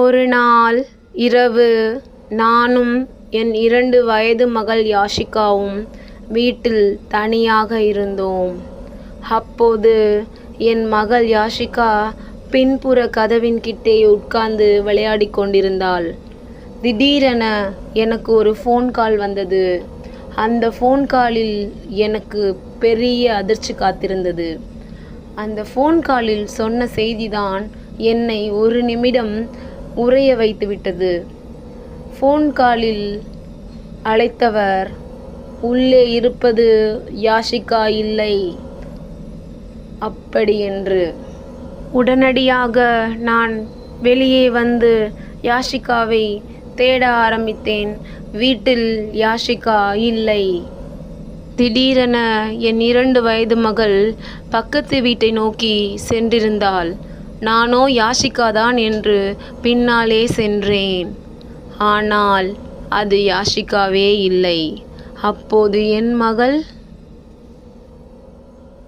ஒரு நாள் இரவு நானும் என் இரண்டு வயது மகள் யாஷிகாவும் வீட்டில் தனியாக இருந்தோம். அப்போது என் மகள் யாஷிகா பின்புற கதவின் கிட்டே உட்கார்ந்து விளையாடிக் கொண்டிருந்தாள். திடீரென எனக்கு ஒரு ஃபோன் கால் வந்தது. அந்த ஃபோன் காலில் எனக்கு பெரிய அதிர்ச்சி காத்திருந்தது. அந்த ஃபோன் காலில் சொன்ன செய்திதான் என்னை ஒரு நிமிடம் உறைய வைத்துவிட்டது ஃபோன் காலில் அழைத்தவர் உள்ளே இருப்பது யாஷிகா இல்லை. அப்படியென்று உடனடியாக நான் வெளியே வந்து யாஷிகாவை தேட ஆரம்பித்தேன். வீட்டில் யாஷிகா இல்லை. திடீரென என் இரண்டு வயது மகள் பக்கத்து வீட்டை நோக்கி சென்றிருந்தாள். நானோ யாஷிகா தான் என்று பின்னாலே சென்றேன். ஆனால் அது யாஷிகாவே இல்லை. அப்போது என் மகள்